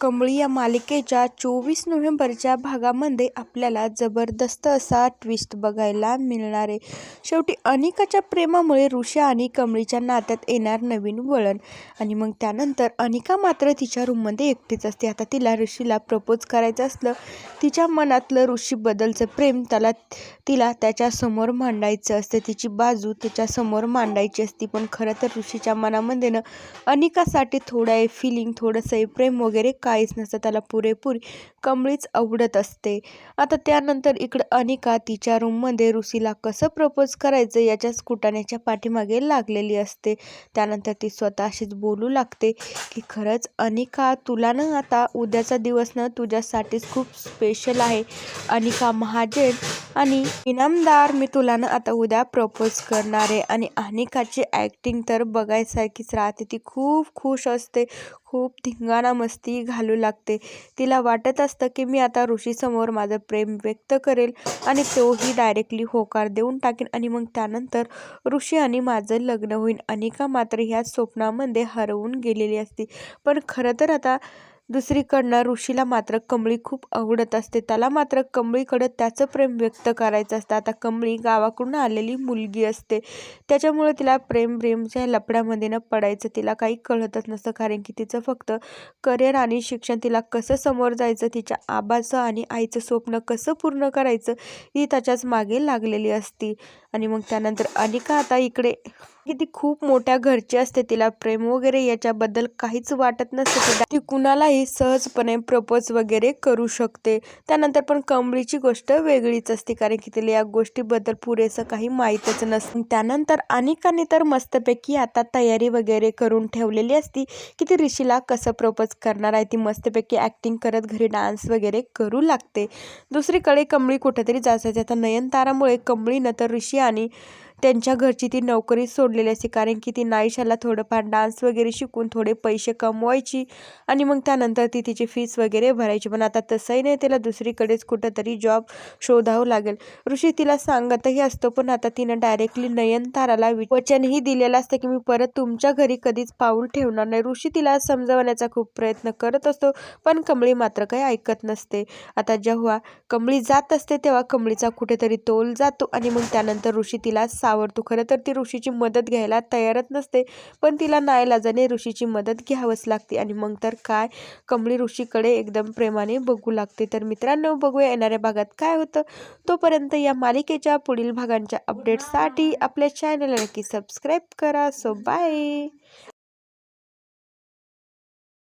कमळी या मालिकेच्या चोवीस नोव्हेंबरच्या भागामध्ये आपल्याला जबरदस्त असा ट्विस्ट बघायला मिळणार आहे. शेवटी अनिकाच्या प्रेमामुळे ऋषा आणि कमळीच्या नात्यात येणार नवीन वळण. आणि मग त्यानंतर अनिका मात्र तिच्या रूममध्ये एकटीच असते. आता तिला ऋषीला प्रपोज करायचं असलं तिच्या मनातलं ऋषीबद्दलचं प्रेम त्याला तिला त्याच्यासमोर मांडायचं असतं. तिची बाजू त्याच्यासमोर मांडायची असती. पण खरं तर ऋषीच्या मनामध्ये ना अनिकासाठी थोडं आहे फिलिंग थोडंसं आहे प्रेम वगैरे काहीच नसतं त्याला पुरेपूर कमळीच आवडत असते. आता त्यानंतर इकडं अनिका तिच्या रूममध्ये ऋषीला कसं प्रपोज करायचं याच्याच कुटाण्याच्या पाठीमागे लागलेली असते. त्यानंतर ती स्वतःशीच बोलू लागते की खरंच अनिका तुला ना आता उद्याचा दिवस ना तुझ्यासाठीच खूप स्पेशल आहे. अनिका महाजन आणि इनामदार मी तुला ना आता उद्या प्रपोज करणार. आहे आणि अनिकाची ॲक्टिंग तर बघायसारखीच राहते. ती खूप खुश असते. खूप धिंगाणा मस्ती घालू लागते. तिला वाटत असतं की मी आता ऋषीसमोर माझं प्रेम व्यक्त करेल आणि तोही डायरेक्टली होकार देऊन टाकेन. आणि मग त्यानंतर ऋषी आणि माझं लग्न होईल अनिका मात्र ह्या स्वप्नामध्ये हरवून गेलेली असते. पण खरं तर आता दुसरीकडनं ऋषीला मात्र कमळी खूप आवडत असते. त्याला मात्र कमळीकडं त्याचं प्रेम व्यक्त करायचं असतं. आता कमळी गावाकडून आलेली मुलगी असते. त्याच्यामुळे तिला प्रेम प्रेमच्या लपड्यामध्ये न पडायचं तिला काही कळतच नसतं. कारण की तिचं फक्त करिअर आणि शिक्षण तिला कसं समोर जायचं तिच्या आबाचं आणि आईचं स्वप्न कसं पूर्ण करायचं ही त्याच्याच मागे लागलेली असती. आणि मग त्यानंतर अनिका आता इकडे की ती खूप मोठ्या घरची असते तिला प्रेम वगैरे याच्याबद्दल काहीच वाटत नसते ती- कुणालाही सहजपणे प्रपोज वगैरे करू शकते. त्यानंतर पण कमळीची गोष्ट वेगळीच असते कारण की तिला या गोष्टीबद्दल पुरेसं काही माहीतच नसतं. त्यानंतर अनिकाने तर मस्तपैकी आता तयारी वगैरे करून ठेवलेली असती की ती ऋषीला कसं प्रपोज करणार आहे ती मस्तपैकी ॲक्टिंग करत घरी डान्स वगैरे करू लागते. दुसरीकडे कमळी कुठेतरी जायचं आता नयनतारामुळे कमळीनं तर ऋषी आणि त्यांच्या घरची ती नोकरी सोडलेली असते. कारण की ती नाईशाला थोडंफार डान्स वगैरे शिकून थोडे पैसे कमवायची आणि मग त्यानंतर ती तिची फीस वगैरे भरायची. पण आता तसंही नाही तिला दुसरीकडेच कुठंतरी जॉब शोधावं लागेल. ऋषी तिला सांगतही असतो पण आता तिनं डायरेक्टली नयनताराला वचनही दिलेलं असतं की मी परत तुमच्या घरी कधीच पाऊल ठेवणार नाही. ऋषी तिला समजवण्याचा खूप प्रयत्न करत असतो पण कमळी मात्र काही ऐकत नसते. आता जेव्हा कमळी जात असते तेव्हा कमळीचा कुठेतरी तोल जातो आणि मग त्यानंतर ऋषी तिला सावरतो खरं तर ती ऋषीची मदत घ्यायला तयारच नसते पण तिला नाईलाजाने ऋषीची मदत घ्यावंच लागते. आणि मग तर काय? कमळी ऋषीकडे एकदम प्रेमाने बघू लागते. तर मित्रांनो बघूया येणाऱ्या भागात काय होतं. तोपर्यंत या मालिकेच्या पुढील भागांच्या अपडेटसाठी आपल्या चॅनलला नक्की सबस्क्राईब करा. So bye